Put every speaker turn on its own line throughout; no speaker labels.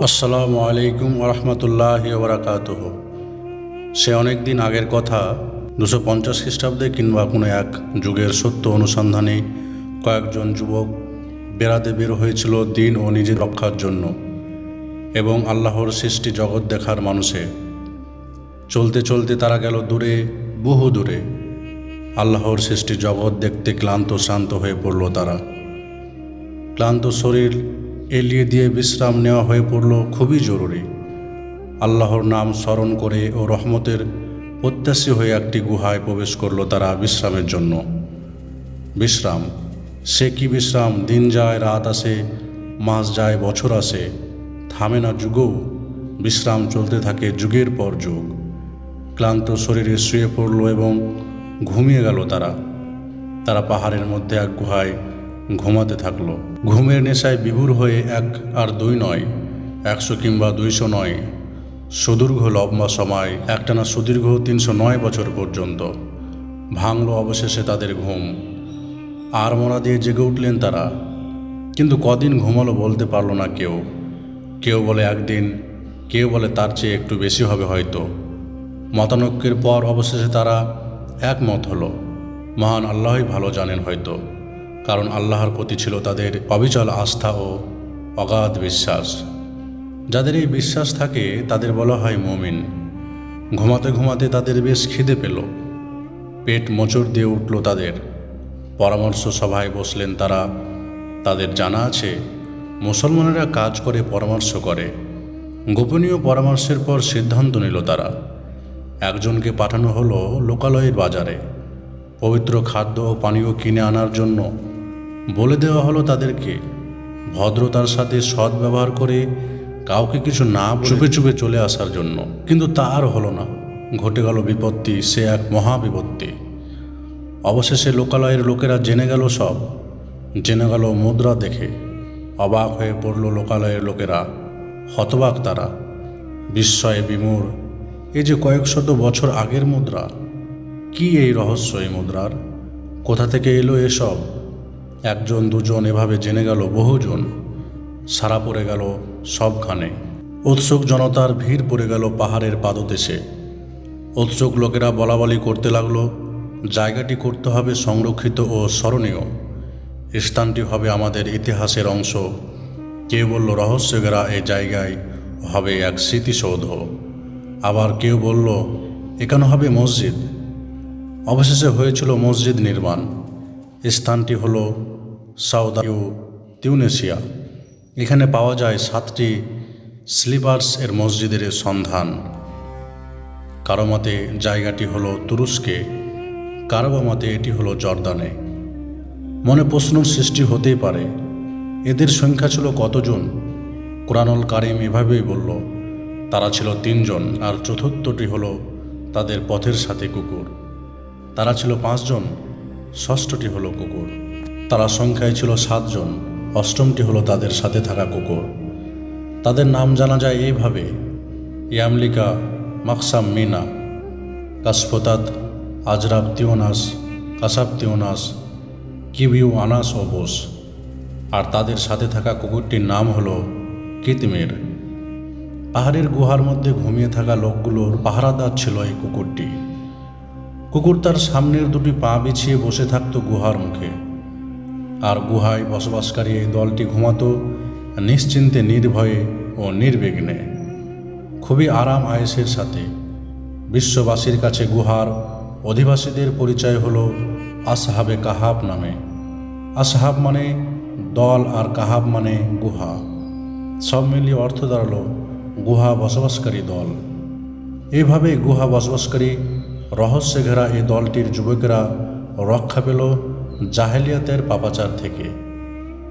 আসসালামু আলাইকুম রহমতুল্লাহ ওবরাকাত সে অনেক দিন আগের কথা, দুশো পঞ্চাশ খ্রিস্টাব্দে কিংবা কোনো এক যুগের সত্য অনুসন্ধানে কয়েকজন যুবক বেড়াতে বের হয়েছিল দিন ও নিজের রক্ষার জন্য এবং আল্লাহর সৃষ্টি জগৎ দেখার মানুষে। চলতে চলতে তারা গেল দূরে, বহু দূরে। আল্লাহর সৃষ্টি জগৎ দেখতে ক্লান্ত, শ্রান্ত হয়ে পড়ল তারা। ক্লান্ত শরীর এলিয়ে দিয়ে বিশ্রাম নেওয়া হয়ে পড়ল খুবই জরুরি। আল্লাহর নাম স্মরণ করে ও রহমতের প্রত্যাশী হয়ে একটি গুহায় প্রবেশ করল তারা বিশ্রামের জন্য। বিশ্রাম? সে কি বিশ্রাম? দিন যায়, রাত আসে, মাস যায়, বছর আসে। থামে না যুগও। বিশ্রাম চলতে থাকে যুগের পর যুগ। ক্লান্ত শরীরে শুয়ে পড়ল এবং ঘুমিয়ে গেল তারা। তারা পাহাড়ের মধ্যে এক গুহায় ঘুমাতে থাকল। ঘুমের নেশায় বিভুর হয়ে এক আর দুই নয়, একশো কিংবা দুইশো নয়। সুদীর্ঘ লম্বা সময়, একটানা সুদীর্ঘ তিনশো নয় বছর পর্যন্ত। ভাঙল অবশেষে তাদের ঘুম। আর মরা দিয়ে জেগে উঠলেন তারা। কিন্তু কদিন ঘুমালো বলতে পারল না কেউ। কেউ বলে একদিন, কেউ বলে তার চেয়ে একটু বেশি হবে হয়তো। মতানৈক্যের পর অবশেষে তারা একমত হলো। মহান আল্লাহই ভালো জানেন হয়তো। কারণ আল্লাহর প্রতি ছিল তাদের অবিচল আস্থা ও অগাধ বিশ্বাস। যাদের এই বিশ্বাস থাকে, তাদের বলা হয় মমিন। ঘুমাতে ঘুমাতে তাদের বেশ খিদে পেল। পেট মোচড় দিয়ে উঠল তাদের। পরামর্শ সভায় বসলেন তারা। তাদের জানা আছে, মুসলমানেরা কাজ করে পরামর্শ করে। গোপনীয় পরামর্শের পর সিদ্ধান্ত নিল তারা। একজনকে পাঠানো হলো লোকালয়ের বাজারে। পবিত্র খাদ্য ও পানীয় কিনে আনার জন্য বলে দেওয়া হলো তাদেরকে ভদ্রতার সাথে সৎ ব্যবহার করে কাউকে কিছু না চুপে চুপে চলে আসার জন্য। কিন্তু তার হলো না। ঘটে গেল বিপত্তি সে এক মহা বিপত্তি অবশেষে লোকালয়ের লোকেরা জেনে গেল সব। জেনে গেল মুদ্রা দেখে। অবাক হয়ে পড়ল লোকালয়ের লোকেরা। হতবাক তারা। বিস্ময়ে বিমূর এই যে কয়েক শত বছর আগের মুদ্রা। কি এই রহস্য এই মুদ্রার? কোথা থেকে এলো এসব? একজন দুজন এভাবে জেনে গেল, বহুজন। সারা পড়ে গেল সবখানে। উৎসুক জনতার ভিড় পড়ে গেল পাহাড়ের পাদদেশে। উৎসুক লোকেরা বলাবলি করতে লাগল, জায়গাটি করতে হবে সংরক্ষিত ও স্মরণীয়। স্থানটি হবে আমাদের ইতিহাসের অংশ। কেউ বলল, রহস্যগেরা এই জায়গায় হবে এক স্মৃতিসৌধ। আবার কেউ বলল, এখানে হবে মসজিদ। অবশেষে হয়েছিল মসজিদ নির্মাণ। স্থানটি হল সাউদাইউ তিউনেশিয়া এখানে পাওয়া যায় সাতটি স্লিপার্স এর মসজিদের সন্ধান। কারও মতে জায়গাটি হলো তুরস্কে, কারও মতে এটি হলো জর্দানে। মনে প্রশ্নর সৃষ্টি হতেই পারে, এদের সংখ্যা ছিল কতজন? কোরআনুল কারিম এভাবেই বলল, তারা ছিল তিনজন আর চতুর্থটি হলো তাদের পথের সাথে কুকুর। তারা ছিল পাঁচজন, ষষ্ঠটি হলো কুকুর। তারা সংখ্যায় ছিল সাতজন। অষ্টমটি হলো তাদের সাথে থাকা কুকুর। তাদের নাম জানা যায় এইভাবে, ইয়ামলিকা, মাকসাম মিনা, কাসফতাত, আজরাব তিওনাস, কাসাব তিওনাস, কিবিউ আনাস ও বোস। আর তাদের সাথে থাকা কুকুরটির নাম হলো কিতমির। পাহাড়ের গুহার মধ্যে ঘুমিয়ে থাকা লোকগুলোর পাহারাদার ছিল এই কুকুরটি। কুকুর তার সামনের দুটি পা বিছিয়ে বসে থাকত গুহার মুখে। আর গুহায় বসবাসকারী এই দলটি ঘুমাতো নিশ্চিন্তে, নির্ভয়ে ও নির্বিঘ্নে। খুবই আরাম আয়েসের সাথে বিশ্ববাসীর কাছে গুহার অধিবাসীদের পরিচয় হল আসহাবে কাহাব নামে। আসহাব মানে দল আর কাহাব মানে গুহা। সব মিলিয়ে অর্থ দাঁড়াল গুহা বসবাসকারী দল। এইভাবে গুহা বসবাসকারী রহস্যে ঘেরা এই দলটির যুবকেরা রক্ষা পেল জাহেলিয়াতের পাপাচার থেকে।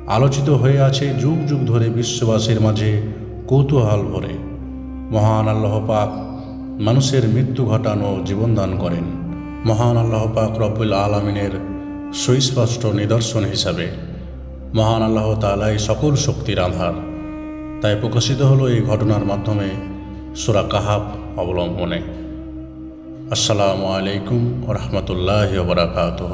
আলোচিত হয়ে আছে যুগ যুগ ধরে বিশ্ববাসীর মাঝে কৌতূহল ভরে। মহান আল্লাহ পাক মানুষের মৃত্যু ঘটানো জীবনদান করেন। মহান আল্লাহ পাক রব্বুল আলমিনের সুস্পষ্ট নিদর্শন হিসাবে। মহান আল্লাহ তালাই সকল শক্তির আধার। তাই প্রকাশিত হলো এই ঘটনার মাধ্যমে সুরা কাহাব অবলম্বনে। আসসালামু আলাইকুম রহমতুল্লাহ বারাকাতুহ।